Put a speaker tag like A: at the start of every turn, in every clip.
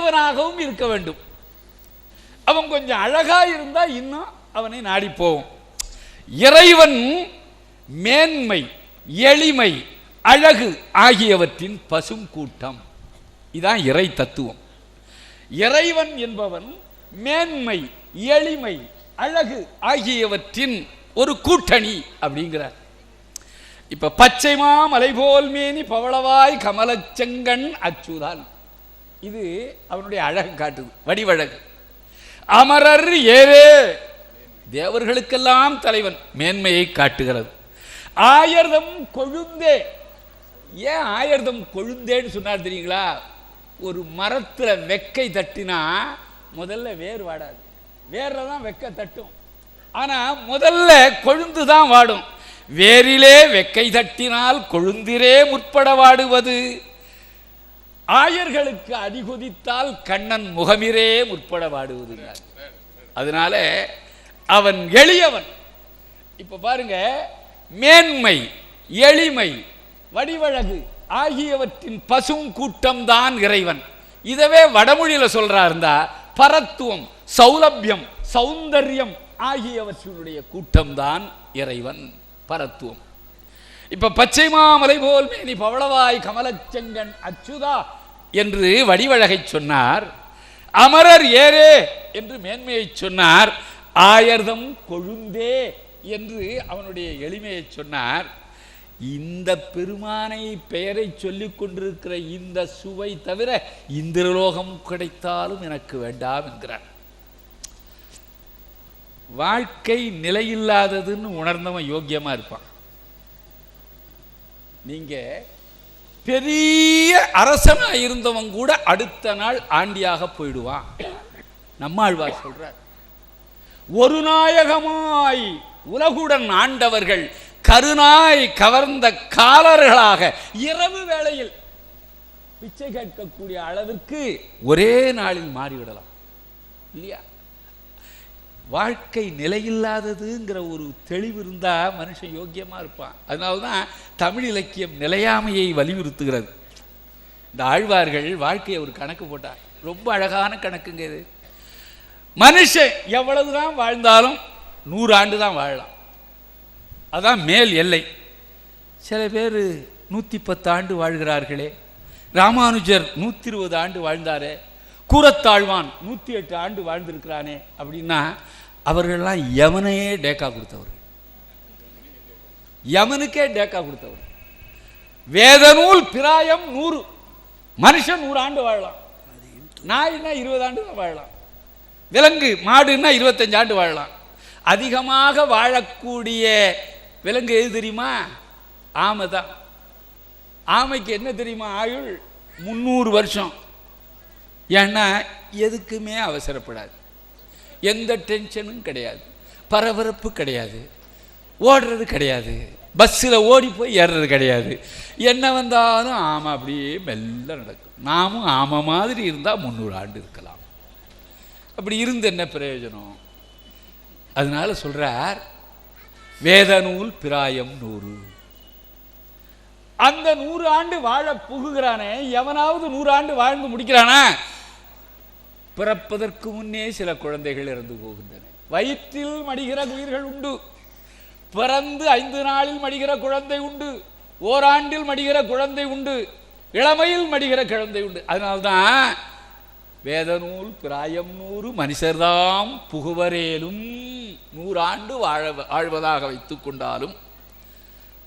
A: உடையவனாகவும் இருக்க வேண்டும். அவன் கொஞ்சம் அழகா இருந்தா இன்னும் அவனை நாடி போவோம். இறைவன் மேன்மை எளிமை அழகு ஆகியவற்றின் பசும் கூட்டம். இதான் இறை தத்துவம். இறைவன் என்பவன் மேன்மை எளிமை அழகு ஆகியவற்றின் ஒரு கூட்டணி அப்படிங்கிறார். இப்ப பச்சைமா மலை போல் மேனி பவளவாய் கமலச்செங்கண் அச்சுதான். இது அவனுடைய அழகு காட்டுது வடிவழகு. அமரர் ஏரே தேவர்களுக்கெல்லாம் தலைவன் மேன்மையை காட்டுகிறது. ஆயர்தம் கொழுந்தே. ஏன் ஆயர்தம் கொழுந்தேன்னு சொன்னார் தெரியுங்களா? ஒரு மரத்தில் வெக்கை தட்டினா முதல்ல வேர் வாடாது. வேரில் தான் வெக்கை தட்டும். ஆனால் முதல்ல கொழுந்து தான் வாடும். வேரிலே வெக்கை தட்டினால் கொழுந்திரே முற்பட வாடுவது. ஆயர்களுக்கு அடிகுதித்தால் கண்ணன் முகமிரே முற்பட வாடுவதுங்கிறார் அதனால அவன் எளியவன். இப்ப பாருங்க மேன்மை எளிமை வடிவழகு ஆகியவற்றின் பசும் கூட்டம் தான் இறைவன். இதவே வடமொழியில சொல்றா இருந்தா பரத்துவம் சௌலபியம் சௌந்தர்யம் ஆகியவற்றினுடைய கூட்டம் தான் இறைவன் பரத்துவம். இப்ப பச்சை மாமலை போல் மேனி பவளவாய் கமலச்செங்கன் அச்சுதா என்று வடிவழகை சொன்னார். அமரர் ஏரே என்று மேன்மையை சொன்னார். ஆயர்தம் கொழுந்தே என்று அவனுடைய எளிமையை சொன்னார். இந்த பெருமானை பெயரை சொல்லிக் கொண்டிருக்கிற இந்த சுவை தவிர இந்திரலோகம் கிடைத்தாலும் எனக்கு வேண்டாம் என்கிறார். வாழ்க்கை நிலையில்லாததுன்னு உணர்ந்தவன் யோக்கியமா இருப்பான். நீங்க பெரிய அரசனா இருந்தவன் கூட அடுத்த நாள் ஆண்டியாக போயிடுவான். நம்மாழ்வார் சொல்றார் ஒரு நாயகமாய் உலகுடன் ஆண்டவர்கள் கருணாய் கவர்ந்த காலர்களாக இரவு வேளையில் பிச்சை கேட்கக்கூடிய அளவிற்கு ஒரே நாளில் மாறிவிடலாம். இல்லையா? வாழ்க்கை நிலையில்லாததுங்கிற ஒரு தெளிவு இருந்தால் மனுஷன் யோக்கியமாக இருப்பான். அதனால தான் தமிழ் இலக்கியம் நிலையாமையை வலியுறுத்துகிறது. இந்த ஆழ்வார்கள் வாழ்க்கையை ஒரு கணக்கு போட்டார். ரொம்ப அழகான கணக்குங்க இது. மனுஷன் எவ்வளவுதான் வாழ்ந்தாலும் நூறு ஆண்டு தான் வாழலாம். அதான் மேல் எல்லை. சில பேர் நூற்றி பத்து ஆண்டு வாழ்கிறார்களே. ராமானுஜர் நூற்றி இருபது ஆண்டு வாழ்ந்தாரே. கூரத்தாழ்வான் நூற்றி எட்டு ஆண்டு வாழ்ந்திருக்கிறானே அப்படின்னா அவர்கள்லாம் யமனையே டேக்கா கொடுத்தவர். யமனுக்கே டேக்கா கொடுத்தவர். வேதநூல் பிராயம் நூறு. மனுஷன் நூறு ஆண்டு வாழலாம். நாய்னா இருபது ஆண்டு தான் வாழலாம். விலங்கு மாடுன்னா இருபத்தஞ்சு ஆண்டு வாழலாம். அதிகமாக வாழக்கூடிய விலங்கு எது தெரியுமா? ஆமை தான். ஆமைக்கு என்ன தெரியுமா? ஆயுள்? முந்நூறு வருஷம். ஏன்னா எதுக்குமே அவசரப்படாது. எந்த டென்ஷனும் கிடையாது. பரபரப்பு கிடையாது. ஓடுறது கிடையாது. பஸ்ஸில் ஓடி போய் ஏறுறது கிடையாது. என்ன வந்தாலும் ஆமாம் அப்படியே மெல்ல நடக்கும். நாமும் ஆமாம் மாதிரி இருந்தால் முந்நூறு ஆண்டு இருக்கலாம். அப்படி இருந்து என்ன பிரயோஜனம்? அதனால சொல்கிறார் வேத நூல் பிராயம் நூறு. அந்த நூறு ஆண்டு வாழ புகுகிறானே எவனாவது நூறு ஆண்டு வாழ்ந்து முடிக்கிறானா? பிறப்பதற்கு முன்னே சில குழந்தைகள் இறந்து போகின்றன. வயிற்றில் மடிகிற உயிர்கள் உண்டு. பிறந்து ஐந்து நாளில் மடிகிற குழந்தை உண்டு. ஓராண்டில் மடிகிற குழந்தை உண்டு. இளமையில் மடிகிற குழந்தை உண்டு. அதனால்தான் வேதநூல் பிராயம் நூறு மனுஷர்தாம் புகுவரேலும் நூறாண்டு வாழ வாழ்வதாக வைத்துக் கொண்டாலும்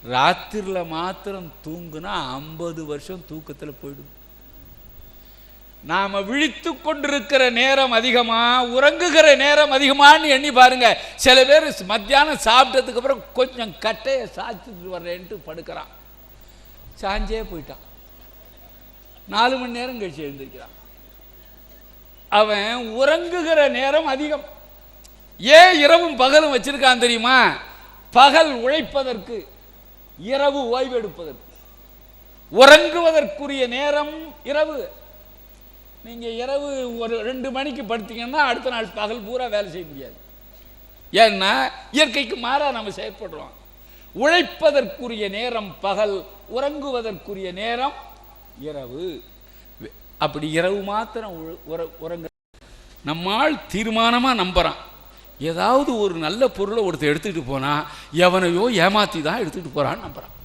A: ராத்திரில மாத்திரம் தூங்குனா ஐம்பது வருஷம் தூக்கத்தில் போயிடும். நாம விழித்து கொண்டிருக்கிற நேரம் அதிகமா உறங்குகிற நேரம் அதிகமான்னு எண்ணி பாருங்க. சில பேர் மத்தியானம் சாப்பிட்டதுக்கு அப்புறம் கொஞ்சம் கட்டையை சாய்ச்சிட்டு வர்றேன்ட்டு படுக்கிறான். சாஞ்சே போயிட்டான். நாலு மணி நேரம் கழிச்சு எழுந்திருக்கிறான். அவன் உறங்குகிற நேரம் அதிகம். ஏன் இரவும் பகலும் வச்சிருக்கான் தெரியுமா? பகல் உழைப்பதற்கு இரவு ஓய்வெடுப்பதற்கு. உறங்குவதற்குரிய நேரம் இரவு. நீங்கள் இரவு ஒரு ரெண்டு மணிக்கு படுத்தீங்கன்னா அடுத்த நாள் பகல் பூரா வேலை செய்ய முடியாது. ஏன்னா இயற்கைக்கு மாறாக நம்ம செயற்படுறோம் உழைப்பதற்குரிய நேரம் பகல் உறங்குவதற்குரிய நேரம் இரவு. அப்படி இரவு மாத்திரம் உ- உற உறங்க நம்மால் தீர்மானமாக நம்புகிறான் ஏதாவது ஒரு நல்ல பொருளை ஒருத்தர் எடுத்துகிட்டு போனால் எவனையோ ஏமாற்றி தான் எடுத்துகிட்டு போகிறான்னு நம்புகிறான்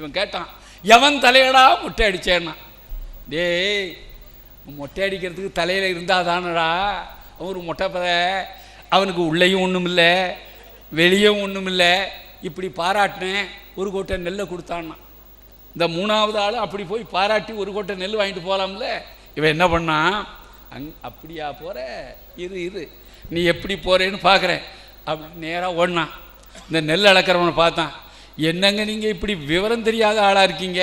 A: இவன் கேட்டான் எவன் தலையடா முட்டை அடிச்சேன்னா? டேய் மொட்டை அடிக்கிறதுக்கு தலையில் இருந்தால் தானடா. அவர் ஒரு மொட்டை பத அவனுக்கு உள்ளேயும் ஒன்றும் இல்லை வெளியும் ஒன்றும் இல்லை. இப்படி பாராட்டினேன் ஒரு கோட்டை நெல்லை கொடுத்தான்னா. இந்த மூணாவது ஆள் அப்படி போய் பாராட்டி ஒரு கோட்டை நெல் வாங்கிட்டு போகலாம்ல இவன் என்ன பண்ணான் அங் அப்படியா போகிற இரு இரு. நீ எப்படி போகிறேன்னு பார்க்குறேன் அப்படி நேராக ஓடினான் இந்த நெல் அளக்கிறவனை பார்த்தான். என்னங்க நீங்கள் இப்படி விவரம் தெரியாத ஆளாக இருக்கீங்க?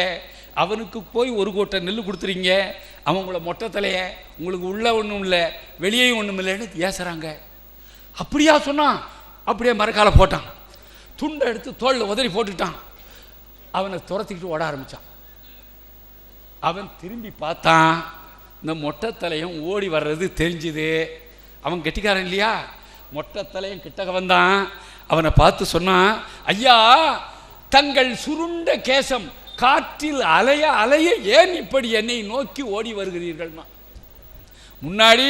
A: அவனுக்கு போய் ஒரு கோட்டை நெல் கொடுத்துறீங்க. அவன் உங்களை மொட்டை தலையை உங்களுக்கு உள்ள ஒன்றும் இல்லை வெளியேயும் ஒன்றும் இல்லைன்னு ஏசுறாங்க. அப்படியா சொன்னான். அப்படியே மரக்கால போட்டான். துண்டை எடுத்து தோளில் உதறி போட்டுட்டான் அவனை துரத்திக்கிட்டு ஓட ஆரம்பிச்சான். அவன் திரும்பி பார்த்தான் இந்த மொட்டை தலையும் ஓடி வர்றது தெரிஞ்சுது. அவன் கெட்டிக்காரன் இல்லையா? மொட்டை தலையும் கிட்டக வந்தான் அவனை பார்த்து சொன்னான் ஐயா தங்கள் சுருண்ட கேசம் காற்றில் அலைய அலைய ஏன் இப்படி என்னை நோக்கி ஓடி வருகிறீர்கள்னா முன்னாடி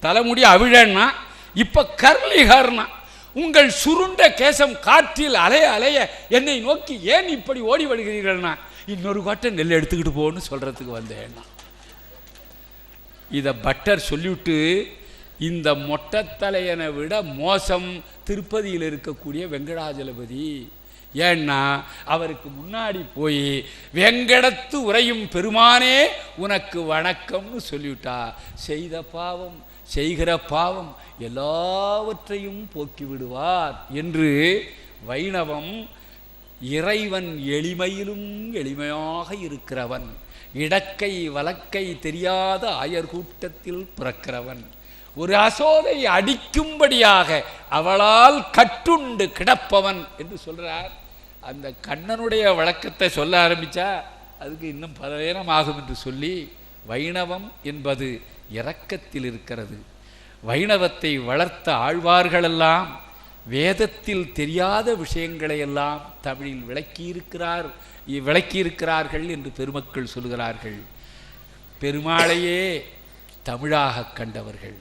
A: தலைமுடி அவிழன்னா இப்போ கர்லிஹர்னா உங்கள் சுருண்ட கேசம் காற்றில் அலைய அலைய என்னை நோக்கி ஏன் இப்படி ஓடி வருகிறீர்கள்னா இன்னொரு கோட்டை நெல் எடுத்துக்கிட்டு போன்னு சொல்றதுக்கு வந்தேன்னா. இதை பட்டர் சொல்லிவிட்டு இந்த மொட்டத்தலையனை விட மோசம் திருப்பதியில் இருக்கக்கூடிய வெங்கடாஜலபதி. ஏன்னா அவருக்கு முன்னாடி போய் வெங்கடத்து உறையும் பெருமானே உனக்கு வணக்கம்னு சொல்லிவிட்டா. செய்த பாவம் செய்கிற பாவம் எல்லாவற்றையும் போக்கிவிடுவார் என்று வைணவம் இறைவன் எளிமையிலும் எளிமையாக இருக்கிறவன். இடக்கை வழக்கை தெரியாத ஆயர் கூட்டத்தில் பிறக்கிறவன். ஒரு அசோதை அடிக்கும்படியாக அவளால் கட்டுண்டு கிடப்பவன் என்று சொல்கிறார் அந்த கண்ணனுடைய வழக்கத்தை சொல்ல ஆரம்பித்தா அதுக்கு இன்னும் பல நேரம் ஆகும் என்று சொல்லி வைணவம் என்பது இரக்கத்தில் இருக்கிறது. வைணவத்தை வளர்த்த ஆழ்வார்களெல்லாம் வேதத்தில் தெரியாத விஷயங்களை எல்லாம் தமிழில் விளக்கியிருக்கிறார் விளக்கியிருக்கிறார்கள் என்று பெருமக்கள் சொல்கிறார்கள். பெருமாளையே தமிழாக கண்டவர்கள்.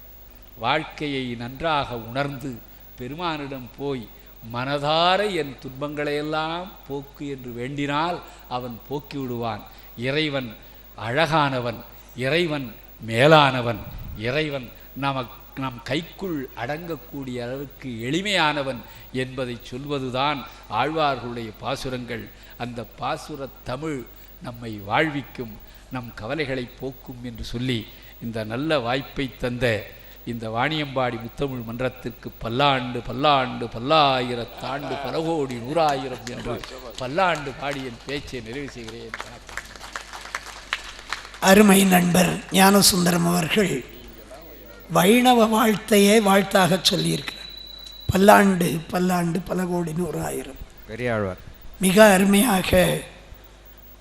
A: வாழ்க்கையை நன்றாக உணர்ந்து பெருமானிடம் போய் மனதார என் துன்பங்களையெல்லாம் போக்கு என்று வேண்டினால் அவன் போக்கி விடுவான் இறைவன் அழகானவன் இறைவன் மேலானவன் இறைவன் நமக்கு நம் கைக்குள் அடங்கக்கூடிய அளவுக்கு எளிமையானவன் என்பதை சொல்வதுதான் ஆழ்வார்களுடைய பாசுரங்கள். அந்த பாசுர தமிழ் நம்மை வாழ்விக்கும் நம் கவலைகளை போக்கும் என்று சொல்லி இந்த நல்ல வாய்ப்பை தந்த இந்த வாணியம்பாடி முத்தமிழ் மன்றத்திற்கு பல்லாண்டு பல்லாண்டு பல்லாயிரத்தாண்டு பல கோடி நூறாயிரம் என்று பல்லாண்டு பாடி என் பேச்சை நிறைவு செய்கிறேன்.
B: அருமை நண்பர் ஞானசுந்தரம் அவர்கள் வைணவ வாழ்த்தையே வாழ்த்தாக சொல்லியிருக்கிறார். பல்லாண்டு பல்லாண்டு பல கோடி நூறாயிரம்.
C: பெரியாழ்வார்.
B: மிக அருமையாக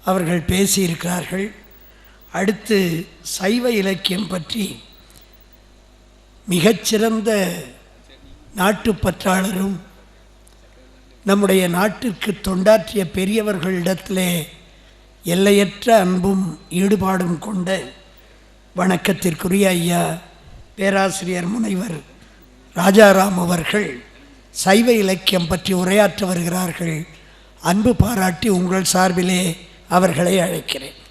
B: அவர்கள் பேசியிருக்கிறார்கள். அடுத்து சைவ இலக்கியம் பற்றி மிகச்சிறந்த நாட்டுப்பற்றாளரும் நம்முடைய நாட்டிற்கு தொண்டாற்றிய பெரியவர்களிடத்திலே எல்லையற்ற அன்பும் ஈடுபாடும் கொண்ட வணக்கத்திற்குரிய ஐயா பேராசிரியர் முனைவர் ராஜாராம் அவர்கள் சைவ இலக்கியம் பற்றி உரையாற்ற வருகிறார்கள். அன்பு பாராட்டி உங்கள் சார்பிலே அவர்களை அழைக்கிறேன்.